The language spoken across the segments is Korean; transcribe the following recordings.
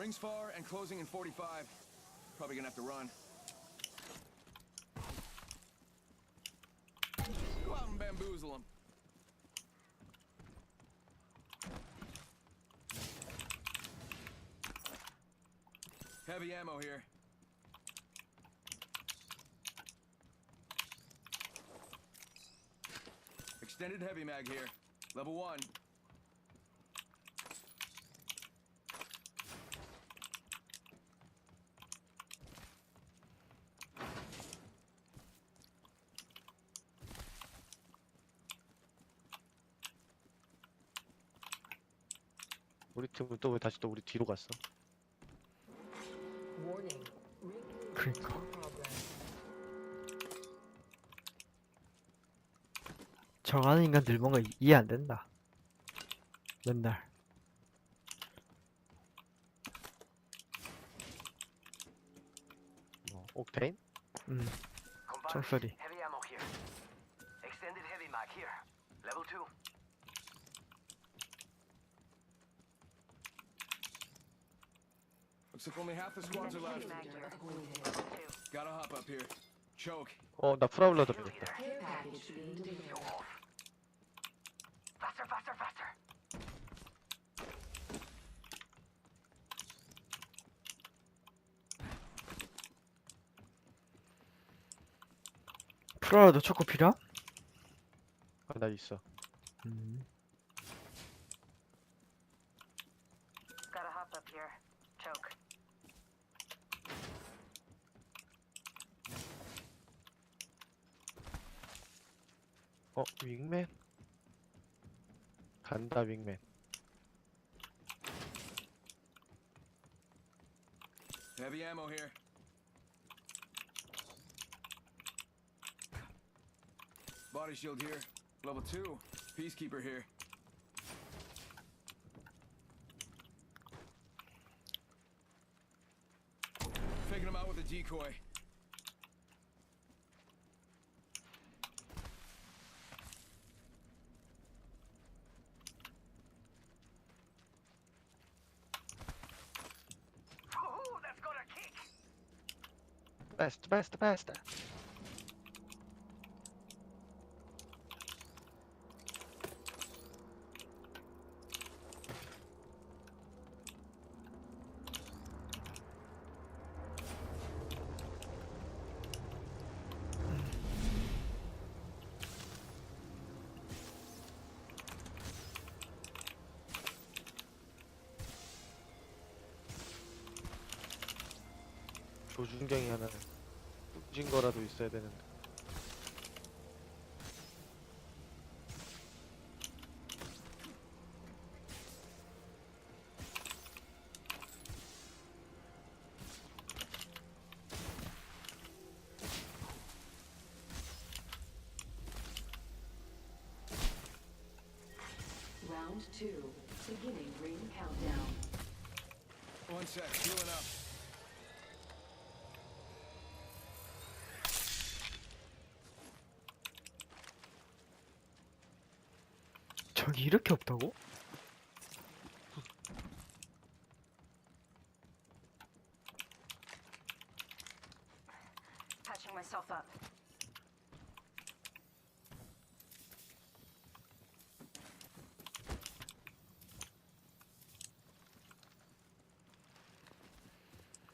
Rings far and closing in 45. Probably gonna have to run. Go out and bamboozle him. Heavy ammo here. Extended heavy mag here. Level one. 우리 팀은 또 왜 다시 또 우리 뒤로 갔어? Progress. 정하는 인간들 뭔가 이- 이해 안 된다 맨날 뭐, 옥테인? 음 총소리 Looks like only half the squads are left. Gotta hop up here. Choke. 어, 나 프라울러 delivered. Faster, faster, faster. 프라라도 초코 필요? 아, 나 있어. 음 간다, 윙맨. Heavy ammo here. Body shield here. Level two. Peacekeeper here. Faking him out with a decoy. 베스트, 베스트. 조준경이 하나 진 거라도 있어야 되는데. Round two. Beginning ring countdown. One sec. Healing up. 저기 이렇게 없다고? Patching myself up.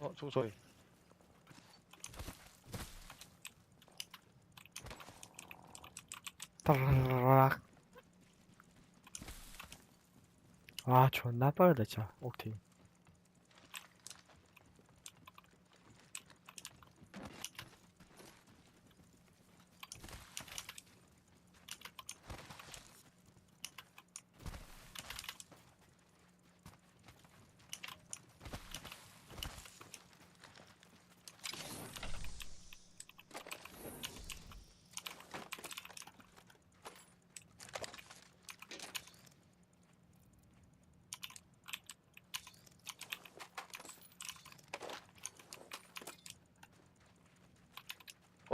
어, 총소리. 따라라락 와 존나 빠르다 진짜. 옥테인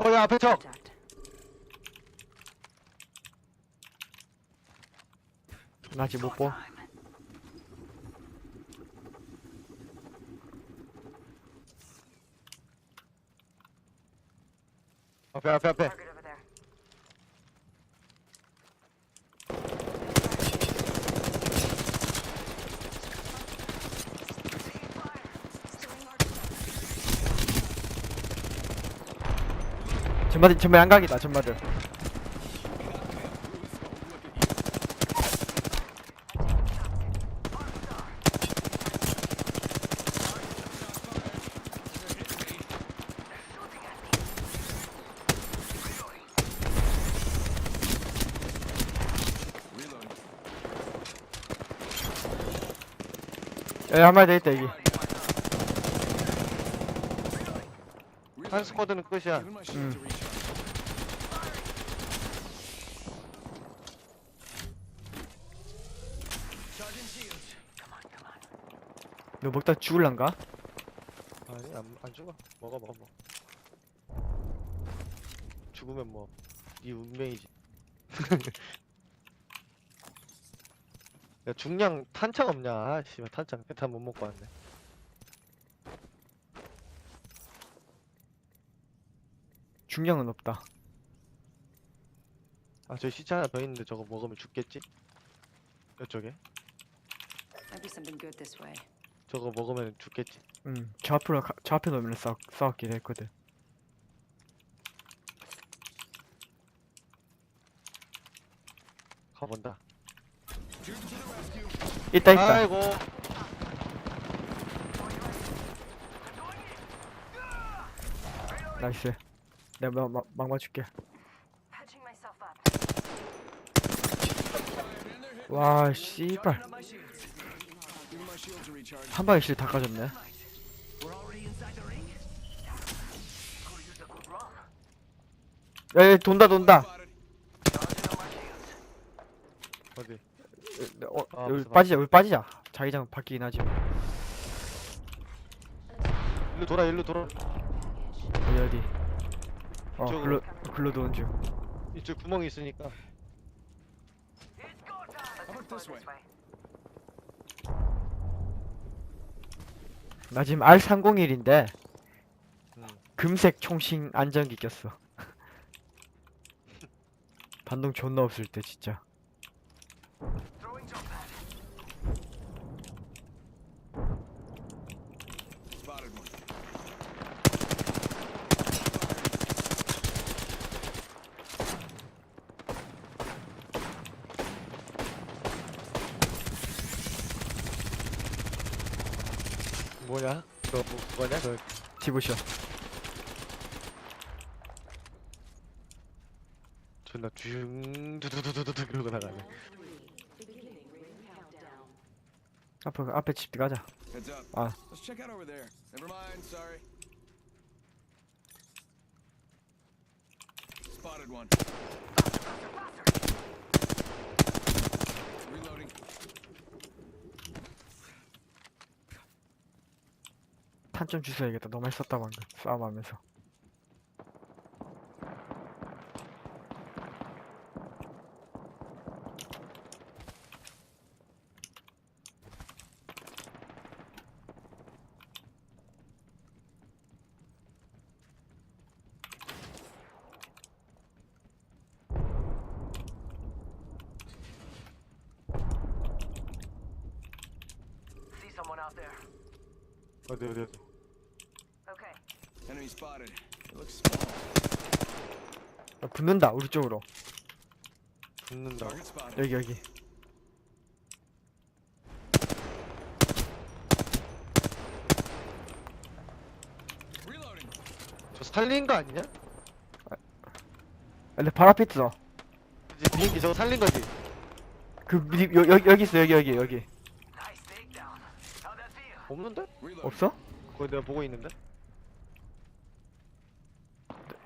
뭐야 앞에 적 나 아직 못 봐. 앞에 앞에 앞에 전마들 전마 양각이다 전마들. 여기 한 마리 더 있다 여기 한. 스쿼드는 끝이야 Giving my shield to recharge. Charging shields. 너 먹다 죽을란가? 아니 안, 안 죽어. 먹어 먹어 먹어. 죽으면 뭐네 운명이지. 야 중량 탄창 없냐? 아 씨발 탄창 탄못 먹고 왔네. 중량은 없다. 아저 시체 하나 더 있는데 저거 먹으면 죽겠지? 이쪽에? Might be something good this way. 저거 먹으면 죽겠지. 응 저 앞으로 가, 저 앞에 놓으면 싸, 싸웠긴 했거든. 가본다. 있다 있다. 아이고. 나이스. 내가 막, 막, 막 맞출게. 와 씨발 한 방에 실다 까졌네 run. 야야 돈다 돈다. 어디 어, 아, 여기 무슨 빠지자 여기 빠지자 자기장 바뀌긴 하지 일로 돌아 일로 돌아 어디 어디 어 이쪽으로. 글로 글로 도는 중 이쪽 구멍이 있으니까 about this way? 나 지금 R301인데 음. 금색 총신 안전기 꼈어 반동 존나 없을 때 진짜 Throwing jump pad. Spotted one. 뭐냐? 너 뭐, 뭐냐? 너 디보셔 존나 중 두두두두두 그러고 나가네. 앞에 앞에 집 가자 Heads up. Ah. Let's check out over there. Never mind. Sorry. Spotted one. Reloading. 탄 좀 주워야겠다. 너무 썼다 방금. 싸움하면서 See someone out there. 어디 어디 어디 Okay. Enemy spotted. It looks small. 야, 붙는다 우리 쪽으로 붙는다 Target spotted. 여기 여기 Reloading. 저 살린 거 아니냐? 아, 근데 바로 앞에 있어 이제 비행기 저거 살린 거지? 그 미, 여, 여, 여기 있어 여기 여기 여기 Nice takedown. How'd that feel? 없는데? Reloading. 없어? 그거 내가 보고 있는데?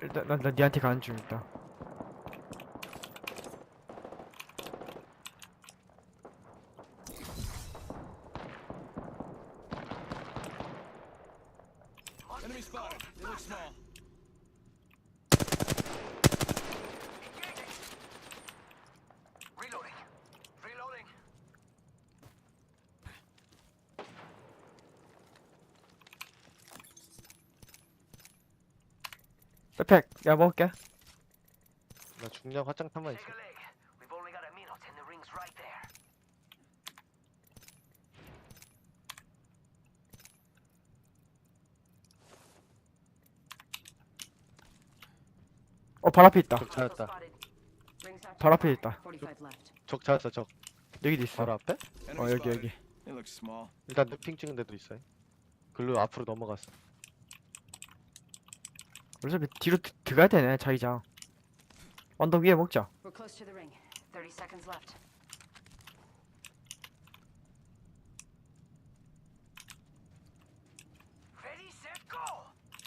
일단 난, 난 니한테 가는 중 일단 Enemy spotted. They look small. Reloading. Reloading. 백팩 야 먹을게 중량 화장탄만 있어 Take a leg. We've only got a minute and the ring's right there. 어, 발 앞에 있다. 적 찾았다 발 앞에. 있다. 45 left. 적 찾았어 적 여기도 있어. 바로 앞에? 어, 여기. 여기. It looks small. 일단 핑 찍은 데도 있어요 글로 앞으로 넘어갔어 어차피 뒤로 드- 들어가야 되네, 자기장. 언덕 위에 먹자. We're close to the ring. 30 seconds left. Ready, set, go!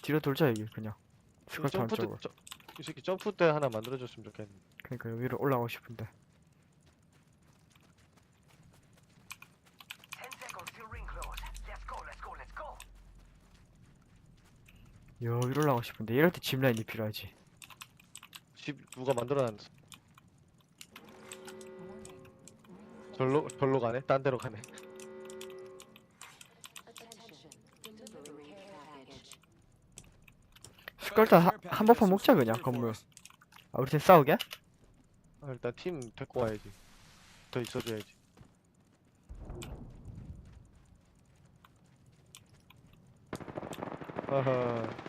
뒤로 돌자, 여기, 그냥. 이 스컬타운 점프 때 쪽으로. 저, 이 새끼 점프 때 하나 만들어줬으면 좋겠네 그러니까 여기로 올라가고 싶은데. 10 seconds till ring close. Let's go, let's go, let's go! 여기로 올라가고 싶은데. 이럴 때 짚라인이 필요하지. 집 누가 만들어놨어 절로 절로 가네 딴 데로 가네. 스컬타 Care 한 packages 먹자, 그냥, 건물. 아, 우리 팀 싸우게? 아, 일단 팀 데리고 와야지 더 있어줘야지 아하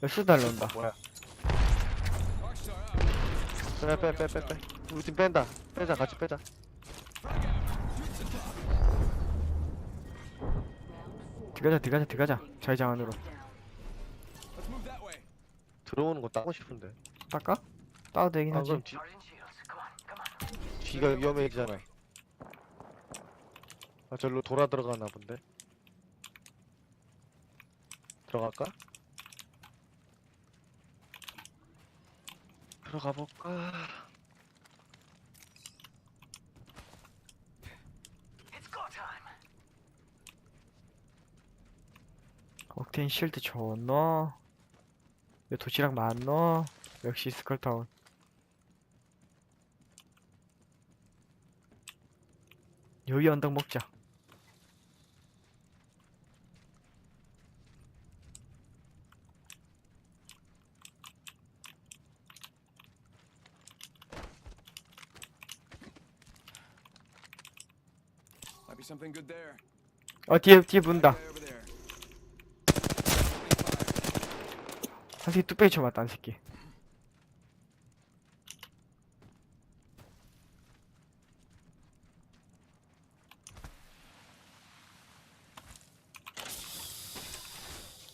몇수 달려온다. 뭐야. 빼 빼 빼 빼빼 우리 팀 뺀다 빼자 같이 빼자 Frag out. Shoots and talk. Round 4. 들어가자, 들어가자, 들어가자. 자기장 안으로. 들어오는 거 따고 싶은데 닦아? 따도 되긴 아 하지. 그럼 뒤. 뒤가 위험해지잖아 아 절로 돌아 들어가나 본데 들어갈까? 들어가 볼까? 옥테인 실드 좋노. 여 도시락 많노. 역시 스컬타운. 여기 언덕 먹자. Might be something good there. 어 뒤에 뒤에 문다. Guy over there. 한 새끼 뚝배기 쳐맞다 한 새끼.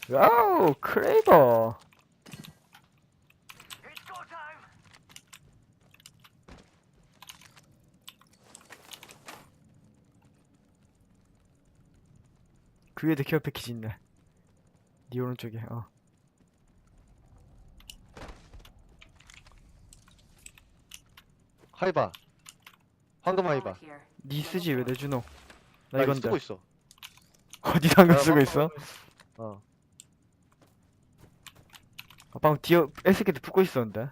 와우 크레이버. 그 위에도 케어 패키지 있네. 니 오른쪽에 어. 하이바 황금 하이바. 니 쓰지 왜 내주노? 나 이건데 쓰고 있어 어디 당근 나 쓰고 있어? 어 아, 방금 디어 S키도 붙고 있었는데.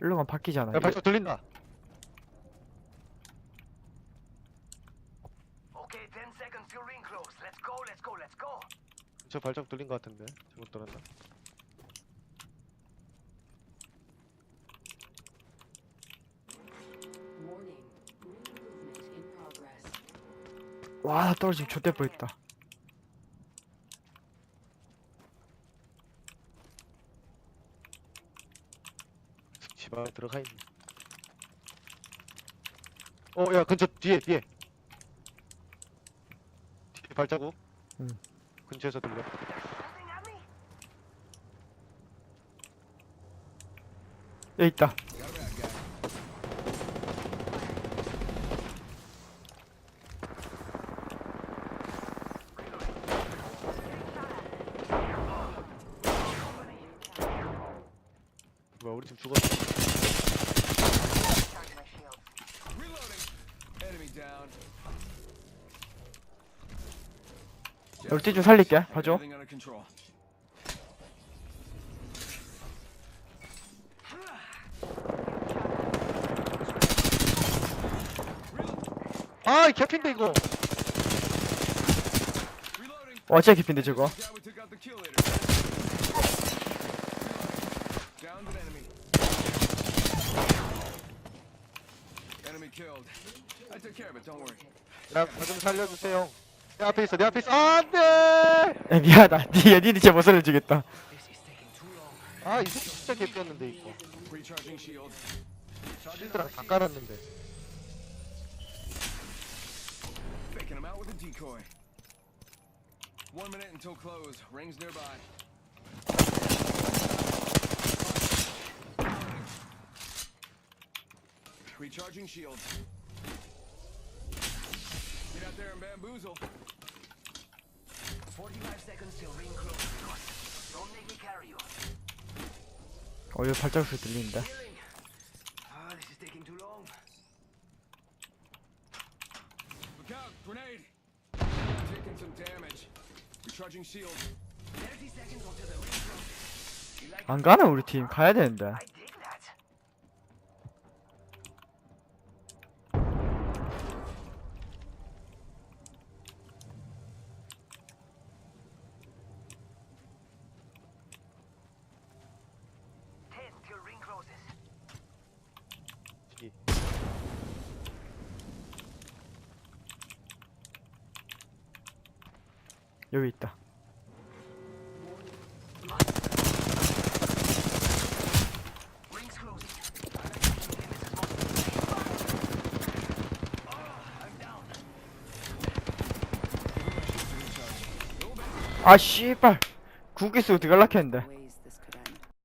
일로만 바뀌잖아. 야 발소 들린다 Okay, 10 seconds till ring close. Let's go, let's go, let's go! 저 발작 들린 것 같은데 잘못 progress. 와, 나 떨어지면 좆대 뻔했다. 집 안에 들어가 있네 어야 근처 뒤에 뒤에 뒤에 발자국 응. 근처에서 들려? 여기 있다. 뭐야 우리 팀 죽었어. Reloading. Enemy down. 열띠 좀 살릴게. 봐줘. 아이 개핀데 이거. 와 진짜 개핀데 저거. 나 좀 살려주세요. 내 앞에 있어 내 앞에 있어 안돼 야 미안하다 니 니는 진짜 못 살려주겠다 This is taking too long. 아이 새끼 진짜 개피였는데 이거. 실드랑 다 깔았는데 Faking him out with a decoy. One minute until close. Rings nearby. Recharging shield. Get out there and bamboozle. 45 seconds till ring closes. Don't make me carry you. 어 여기 발자국 소리 들리는데 Healing. Ah, this is taking too long. Look out! Grenade! Taking some damage. Recharging shield. 30 seconds until the ring closes. You like 안 가나 우리 팀 가야 되는데 I dig 여기 있다. 아 씨발 구기 쓰고 들어갈라 했는데